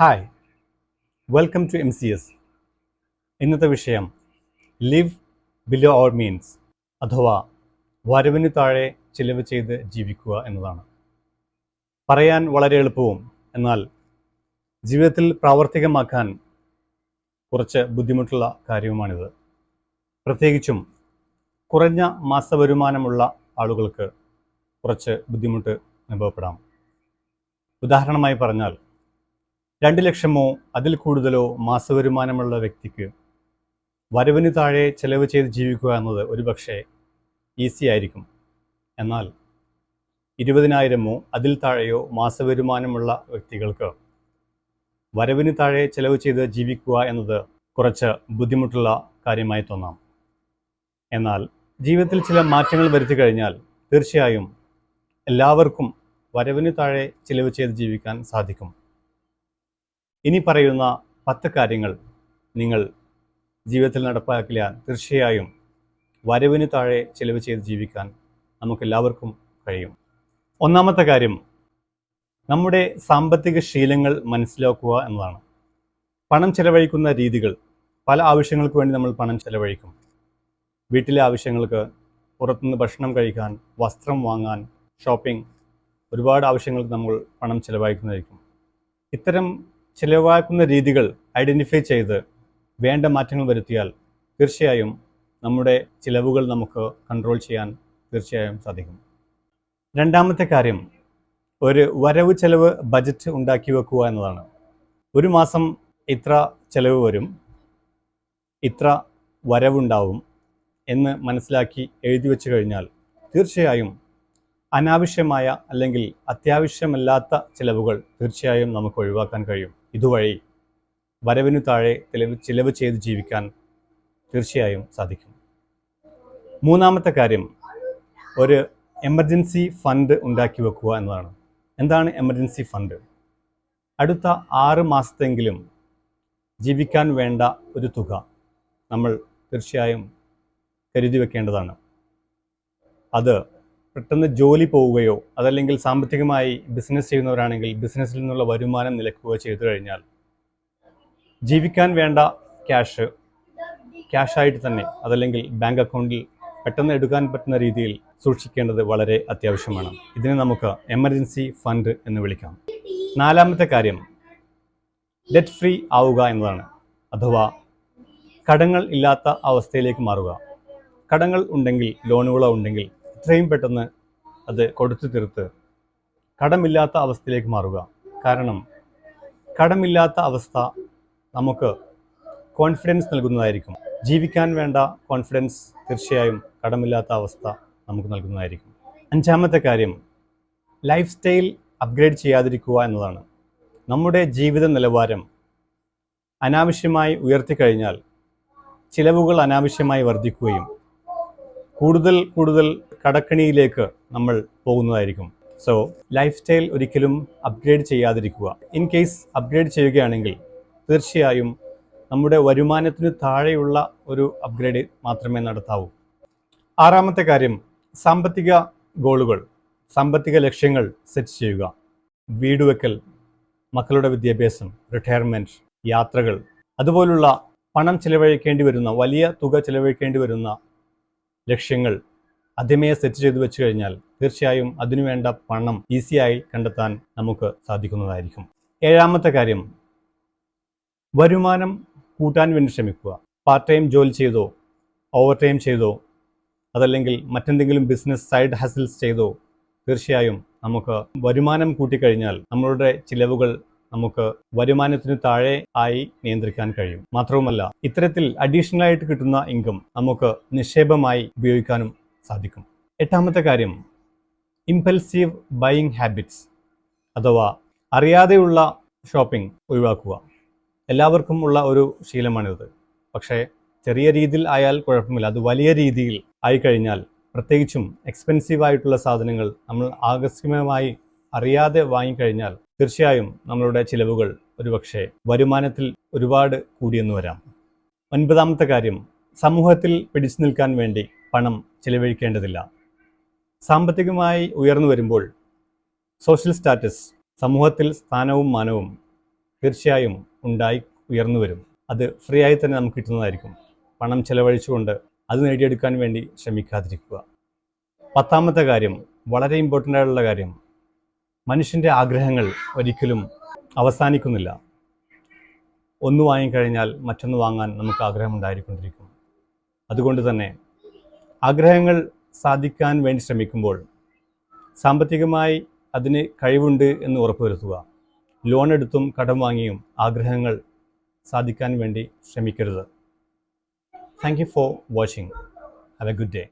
Hi welcome to M C S ഇന്നത്തെ വിഷയം live below അവർ means അഥവാ വരവിന് താഴെ ചിലവ് ചെയ്ത് ജീവിക്കുക എന്നതാണ്. പറയാൻ വളരെ എളുപ്പവും എന്നാൽ ജീവിതത്തിൽ പ്രാവർത്തികമാക്കാൻ കുറച്ച് ബുദ്ധിമുട്ടുള്ള കാര്യവുമാണിത്. പ്രത്യേകിച്ചും കുറഞ്ഞ മാസവരുമാനമുള്ള ആളുകൾക്ക് കുറച്ച് ബുദ്ധിമുട്ട് അനുഭവപ്പെടാം. ഉദാഹരണമായി പറഞ്ഞാൽ രണ്ട് ലക്ഷമോ അതിൽ കൂടുതലോ മാസവരുമാനമുള്ള വ്യക്തിക്ക് വരവിന് താഴെ ചെലവ് ചെയ്ത് ജീവിക്കുക എന്നത് ഒരുപക്ഷെ ഈസി ആയിരിക്കും. എന്നാൽ ഇരുപതിനായിരമോ അതിൽ താഴെയോ മാസവരുമാനമുള്ള വ്യക്തികൾക്ക് വരവിന് താഴെ ചെലവ് ചെയ്ത് ജീവിക്കുക എന്നത് കുറച്ച് ബുദ്ധിമുട്ടുള്ള കാര്യമായി തോന്നാം. എന്നാൽ ജീവിതത്തിൽ ചില മാറ്റങ്ങൾ വരുത്തി കഴിഞ്ഞാൽ തീർച്ചയായും എല്ലാവർക്കും വരവിന് താഴെ ചെലവ് ചെയ്ത് ജീവിക്കാൻ സാധിക്കും. ഇനി പറയുന്ന പത്ത് കാര്യങ്ങൾ നിങ്ങൾ ജീവിതത്തിൽ നടപ്പാക്കിയാൽ തീർച്ചയായും വരവിന് താഴെ ചിലവ് ചെയ്ത് ജീവിക്കാൻ നമുക്കെല്ലാവർക്കും കഴിയും. ഒന്നാമത്തെ കാര്യം നമ്മുടെ സാമ്പത്തിക ശീലങ്ങൾ മനസ്സിലാക്കുക എന്നതാണ്. പണം ചെലവഴിക്കുന്ന രീതികൾ പല ആവശ്യങ്ങൾക്ക് വേണ്ടി നമ്മൾ പണം ചെലവഴിക്കും. വീട്ടിലെ ആവശ്യങ്ങൾക്ക് പുറത്തുനിന്ന് ഭക്ഷണം കഴിക്കാൻ വസ്ത്രം വാങ്ങാൻ ഷോപ്പിംഗ് ഒരുപാട് ആവശ്യങ്ങൾക്ക് നമ്മൾ പണം ചെലവഴിക്കുന്നതായിരിക്കും. ഇത്തരം ചിലവാക്കുന്ന രീതികൾ ഐഡന്റിഫൈ ചെയ്ത് വേണ്ട മാറ്റങ്ങൾ വരുത്തിയാൽ തീർച്ചയായും നമ്മുടെ ചിലവുകൾ നമുക്ക് കൺട്രോൾ ചെയ്യാൻ തീർച്ചയായും സാധിക്കും. രണ്ടാമത്തെ കാര്യം ഒരു വരവ് ചെലവ് ബജറ്റ് ഉണ്ടാക്കി വെക്കുക എന്നതാണ്. ഒരു മാസം ഇത്ര ചെലവ് വരും ഇത്ര വരവുണ്ടാവും എന്ന് മനസ്സിലാക്കി എഴുതി വെച്ച് കഴിഞ്ഞാൽ തീർച്ചയായും അനാവശ്യമായ അല്ലെങ്കിൽ അത്യാവശ്യമല്ലാത്ത ചിലവുകൾ തീർച്ചയായും നമുക്ക് ഒഴിവാക്കാൻ കഴിയും. ഇതുവഴി വരവിനു താഴെ ചിലവ് ചിലവ് ചെയ്ത് ജീവിക്കാൻ തീർച്ചയായും സാധിക്കും. മൂന്നാമത്തെ കാര്യം ഒരു എമർജൻസി ഫണ്ട് ഉണ്ടാക്കി വെക്കുക എന്നതാണ്. എന്താണ് എമർജൻസി ഫണ്ട്? അടുത്ത ആറ് മാസത്തെങ്കിലും ജീവിക്കാൻ വേണ്ട ഒരു തുക നമ്മൾ തീർച്ചയായും കരുതി വെക്കേണ്ടതാണ്. അത് പെട്ടെന്ന് ജോലി പോവുകയോ അതല്ലെങ്കിൽ സാമ്പത്തികമായി ബിസിനസ് ചെയ്യുന്നവരാണെങ്കിൽ ബിസിനസ്സിൽ നിന്നുള്ള വരുമാനം നിലക്കുകയോ ചെയ്തു കഴിഞ്ഞാൽ ജീവിക്കാൻ വേണ്ട ക്യാഷ് ക്യാഷായിട്ട് തന്നെ അതല്ലെങ്കിൽ ബാങ്ക് അക്കൗണ്ടിൽ പെട്ടെന്ന് എടുക്കാൻ പറ്റുന്ന രീതിയിൽ സൂക്ഷിക്കേണ്ടത് വളരെ അത്യാവശ്യമാണ്. ഇതിനെ നമുക്ക് എമർജൻസി ഫണ്ട് എന്ന് വിളിക്കാം. നാലാമത്തെ കാര്യം ഡെറ്റ് ഫ്രീ ആവുക എന്നതാണ്. അഥവാ കടങ്ങൾ ഇല്ലാത്ത അവസ്ഥയിലേക്ക് മാറുക. കടങ്ങൾ ഉണ്ടെങ്കിൽ ലോണുകളോ ഉണ്ടെങ്കിൽ എത്രയും പെട്ടെന്ന് അത് കൊടുത്തു തീർത്ത് കടമില്ലാത്ത അവസ്ഥയിലേക്ക് മാറുക. കാരണം കടമില്ലാത്ത അവസ്ഥ നമുക്ക് കോൺഫിഡൻസ് നൽകുന്നതായിരിക്കും. ജീവിക്കാൻ വേണ്ട കോൺഫിഡൻസ് തീർച്ചയായും കടമില്ലാത്ത അവസ്ഥ നമുക്ക് നൽകുന്നതായിരിക്കും. അഞ്ചാമത്തെ കാര്യം ലൈഫ് സ്റ്റൈൽ അപ്ഗ്രേഡ് ചെയ്യാതിരിക്കുക എന്നതാണ്. നമ്മുടെ ജീവിത നിലവാരം അനാവശ്യമായി ഉയർത്തിക്കഴിഞ്ഞാൽ ചിലവുകൾ അനാവശ്യമായി വർദ്ധിക്കുകയും കൂടുതൽ കൂടുതൽ കടക്കണിയിലേക്ക് നമ്മൾ പോകുന്നതായിരിക്കും. സോ ലൈഫ് സ്റ്റൈൽ ഒരിക്കലും അപ്ഗ്രേഡ് ചെയ്യാതിരിക്കുക. ഇൻ കേസ് അപ്ഗ്രേഡ് ചെയ്യുകയാണെങ്കിൽ തീർച്ചയായും നമ്മുടെ വരുമാനത്തിന് താഴെയുള്ള ഒരു അപ്ഗ്രേഡ് മാത്രമേ നടത്താവൂ. ആറാമത്തെ കാര്യം സാമ്പത്തിക ഗോളുകൾ സാമ്പത്തിക ലക്ഷ്യങ്ങൾ സെറ്റ് ചെയ്യുക. വീട് വെക്കൽ മക്കളുടെ വിദ്യാഭ്യാസം റിട്ടയർമെന്റ് യാത്രകൾ അതുപോലുള്ള പണം ചിലവഴിക്കേണ്ടി വരുന്ന വലിയ തുക ചിലവഴിക്കേണ്ടി വരുന്ന ലക്ഷ്യങ്ങൾ ആദ്യമേ സെറ്റ് ചെയ്തു വെച്ച് കഴിഞ്ഞാൽ തീർച്ചയായും അതിനുവേണ്ട പണം ഈസിയായി കണ്ടെത്താൻ നമുക്ക് സാധിക്കുന്നതായിരിക്കും. ഏഴാമത്തെ കാര്യം വരുമാനം കൂട്ടാൻ വേണ്ടി ശ്രമിക്കുക. പാർട്ട് ടൈം ജോലി ചെയ്തോ ഓവർ ടൈം ചെയ്തോ അതല്ലെങ്കിൽ മറ്റെന്തെങ്കിലും ബിസിനസ് സൈഡ് ഹസിൽസ് ചെയ്തോ തീർച്ചയായും നമുക്ക് വരുമാനം കൂട്ടിക്കഴിഞ്ഞാൽ നമ്മളുടെ ചിലവുകൾ നമുക്ക് വരുമാനത്തിന് താഴെ ആയി നിയന്ത്രിക്കാൻ കഴിയും. മാത്രവുമല്ല ഇത്തരത്തിൽ അഡീഷണൽ ആയിട്ട് കിട്ടുന്ന ഇൻകം നമുക്ക് നിക്ഷേപമായി ഉപയോഗിക്കാനും സാധിക്കും. എട്ടാമത്തെ കാര്യം ഇമ്പൽസീവ് ബൈയിങ് ഹാബിറ്റ്സ് അഥവാ അറിയാതെയുള്ള ഷോപ്പിംഗ് ഒഴിവാക്കുക. എല്ലാവർക്കും ഉള്ള ഒരു ശീലമാണിത്. പക്ഷേ ചെറിയ രീതിയിൽ ആയാൽ കുഴപ്പമില്ല. അത് വലിയ രീതിയിൽ ആയിക്കഴിഞ്ഞാൽ പ്രത്യേകിച്ചും എക്സ്പെൻസീവ് ആയിട്ടുള്ള സാധനങ്ങൾ നമ്മൾ ആകസ്മികമായി അറിയാതെ വാങ്ങിക്കഴിഞ്ഞാൽ തീർച്ചയായും നമ്മളുടെ ചിലവുകൾ ഒരുപക്ഷെ വരുമാനത്തിൽ ഒരുപാട് കൂടിയെന്ന് വരാം. ഒൻപതാമത്തെ കാര്യം സമൂഹത്തിൽ പിടിച്ചു നിൽക്കാൻ വേണ്ടി പണം ചിലവഴിക്കേണ്ടതില്ല. സാമ്പത്തികമായി ഉയർന്നു വരുമ്പോൾ സോഷ്യൽ സ്റ്റാറ്റസ് സമൂഹത്തിൽ സ്ഥാനവും മാനവും തീർച്ചയായും ഉണ്ടായി ഉയർന്നു വരും. അത് ഫ്രീ ആയി തന്നെ നമുക്ക് കിട്ടുന്നതായിരിക്കും. പണം ചെലവഴിച്ചുകൊണ്ട് അത് നേടിയെടുക്കാൻ വേണ്ടി ശ്രമിക്കാതിരിക്കുക. പത്താമത്തെ കാര്യം വളരെ ഇമ്പോർട്ടന്റ് ആയിട്ടുള്ള കാര്യം മനുഷ്യന്റെ ആഗ്രഹങ്ങൾ ഒരിക്കലും അവസാനിക്കുന്നില്ല. ഒന്ന് വാങ്ങിക്കഴിഞ്ഞാൽ മറ്റൊന്ന് വാങ്ങാൻ നമുക്ക് ആഗ്രഹം ഉണ്ടായിക്കൊണ്ടിരിക്കും അതുകൊണ്ട് തന്നെ ആഗ്രഹങ്ങൾ സാധിക്കാൻ വേണ്ടി ശ്രമിക്കുമ്പോൾ സാമ്പത്തികമായി അതിന് കഴിവുണ്ട് എന്ന് ഉറപ്പുവരുത്തുക. ലോൺ എടുത്തും കടം വാങ്ങിയും ആഗ്രഹങ്ങൾ സാധിക്കാൻ വേണ്ടി ശ്രമിക്കരുത്. Thank you for watching have a good day